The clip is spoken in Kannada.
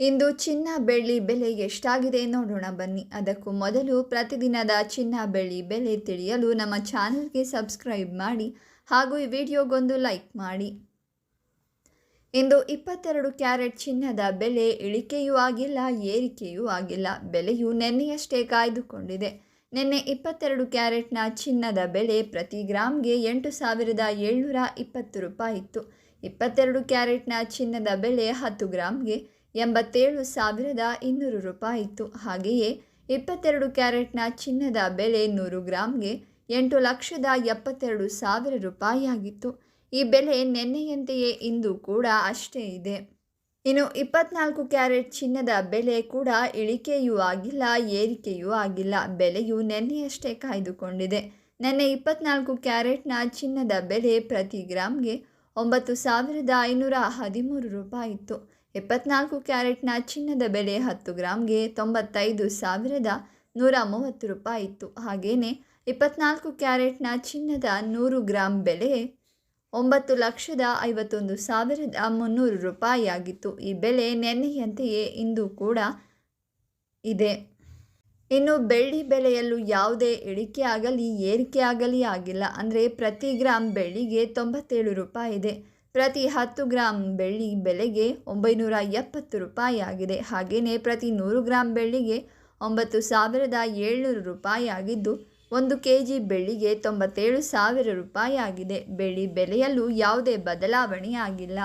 ಇಂದು ಚಿನ್ನ ಬೆಳ್ಳಿ ಬೆಲೆ ಎಷ್ಟಾಗಿದೆ ನೋಡೋಣ ಬನ್ನಿ. ಅದಕ್ಕೂ ಮೊದಲು ಪ್ರತಿದಿನದ ಚಿನ್ನ ಬೆಳ್ಳಿ ಬೆಲೆ ತಿಳಿಯಲು ನಮ್ಮ ಚಾನಲ್ಗೆ ಸಬ್ಸ್ಕ್ರೈಬ್ ಮಾಡಿ ಹಾಗೂ ಈ ವಿಡಿಯೋಗೊಂದು ಲೈಕ್ ಮಾಡಿ. ಇಂದು ಇಪ್ಪತ್ತೆರಡು ಕ್ಯಾರೆಟ್ ಚಿನ್ನದ ಬೆಲೆ ಇಳಿಕೆಯೂ ಆಗಿಲ್ಲ, ಏರಿಕೆಯೂ ಆಗಿಲ್ಲ. ಬೆಲೆಯು ನಿನ್ನೆಯಷ್ಟೇ ಕಾಯ್ದುಕೊಂಡಿದೆ. ನಿನ್ನೆ ಇಪ್ಪತ್ತೆರಡು ಕ್ಯಾರೆಟ್ನ ಚಿನ್ನದ ಬೆಲೆ ಪ್ರತಿ ಗ್ರಾಮ್ಗೆ ಎಂಟು ಸಾವಿರದ ಏಳ್ನೂರ ಇಪ್ಪತ್ತು ರೂಪಾಯಿ ಇತ್ತು. ಇಪ್ಪತ್ತೆರಡು ಕ್ಯಾರೆಟ್ನ ಚಿನ್ನದ ಬೆಲೆ ಹತ್ತು ಗ್ರಾಮ್ಗೆ ಎಂಬತ್ತೇಳು ಸಾವಿರದ ಇನ್ನೂರು ರೂಪಾಯಿ ಇತ್ತು. ಹಾಗೆಯೇ ಇಪ್ಪತ್ತೆರಡು ಕ್ಯಾರೆಟ್ನ ಚಿನ್ನದ ಬೆಲೆ ನೂರು ಗ್ರಾಮ್ಗೆ ಎಂಟು ಲಕ್ಷದ ಎಪ್ಪತ್ತೆರಡು ಸಾವಿರ ರೂಪಾಯಿಯಾಗಿತ್ತು. ಈ ಬೆಲೆ ನಿನ್ನೆಯಂತೆಯೇ ಇಂದು ಕೂಡ ಅಷ್ಟೇ ಇದೆ. ಇನ್ನು ಇಪ್ಪತ್ನಾಲ್ಕು ಕ್ಯಾರೆಟ್ ಚಿನ್ನದ ಬೆಲೆ ಕೂಡ ಇಳಿಕೆಯೂ ಆಗಿಲ್ಲ, ಏರಿಕೆಯೂ ಆಗಿಲ್ಲ. ಬೆಲೆಯು ನಿನ್ನೆಯಷ್ಟೇ ಕಾಯ್ದುಕೊಂಡಿದೆ. ನಿನ್ನೆ ಇಪ್ಪತ್ನಾಲ್ಕು ಕ್ಯಾರೆಟ್ನ ಚಿನ್ನದ ಬೆಲೆ ಪ್ರತಿ ಗ್ರಾಮ್ಗೆ ಒಂಬತ್ತು ಸಾವಿರದ ಐನೂರ ಹದಿಮೂರು ರೂಪಾಯಿ ಇತ್ತು. ಇಪ್ಪತ್ನಾಲ್ಕು ಕ್ಯಾರೆಟ್ನ ಚಿನ್ನದ ಬೆಲೆ ಹತ್ತು ಗ್ರಾಮ್ಗೆ ತೊಂಬತ್ತೈದು ಸಾವಿರದ ನೂರ ಮೂವತ್ತು ರೂಪಾಯಿ ಇತ್ತು. ಹಾಗೆಯೇ ಇಪ್ಪತ್ನಾಲ್ಕು ಕ್ಯಾರೆಟ್ನ ಚಿನ್ನದ ನೂರು ಗ್ರಾಮ್ ಬೆಲೆ ಒಂಬತ್ತು ಲಕ್ಷದ ಐವತ್ತೊಂದು ಸಾವಿರದ ಮುನ್ನೂರು ರೂಪಾಯಿ ಆಗಿತ್ತು ಈ ಬೆಲೆ ನೆನ್ನೆಯಂತೆಯೇ ಇಂದು ಕೂಡ ಇದೆ. ಇನ್ನು ಬೆಳ್ಳಿ ಬೆಲೆಯಲ್ಲೂ ಯಾವುದೇ ಇಳಿಕೆ ಆಗಲಿ, ಏರಿಕೆ ಆಗಲಿ ಆಗಿಲ್ಲ. ಅಂದರೆ ಪ್ರತಿ ಗ್ರಾಮ್ ಬೆಳ್ಳಿಗೆ ತೊಂಬತ್ತೇಳು ರೂಪಾಯಿ ಇದೆ. ಪ್ರತಿ ಹತ್ತು ಗ್ರಾಂ ಬೆಳ್ಳಿ ಬೆಲೆಗೆ ಒಂಬೈನೂರ ಎಪ್ಪತ್ತು ರೂಪಾಯಿ ಆಗಿದೆ ಹಾಗೆಯೇ ಪ್ರತಿ ನೂರು ಗ್ರಾಂ ಬೆಳ್ಳಿಗೆ ಒಂಬತ್ತು ಸಾವಿರದ ಏಳ್ನೂರು ರೂಪಾಯಿ ಆಗಿದ್ದು ಒಂದು ಕೆ ಜಿ ಬೆಳ್ಳಿಗೆ ತೊಂಬತ್ತೇಳು ಸಾವಿರ ರೂಪಾಯಿ ಆಗಿದೆ ಬೆಳ್ಳಿ ಬೆಲೆಯಲ್ಲೂ ಯಾವುದೇ ಬದಲಾವಣೆ ಆಗಿಲ್ಲ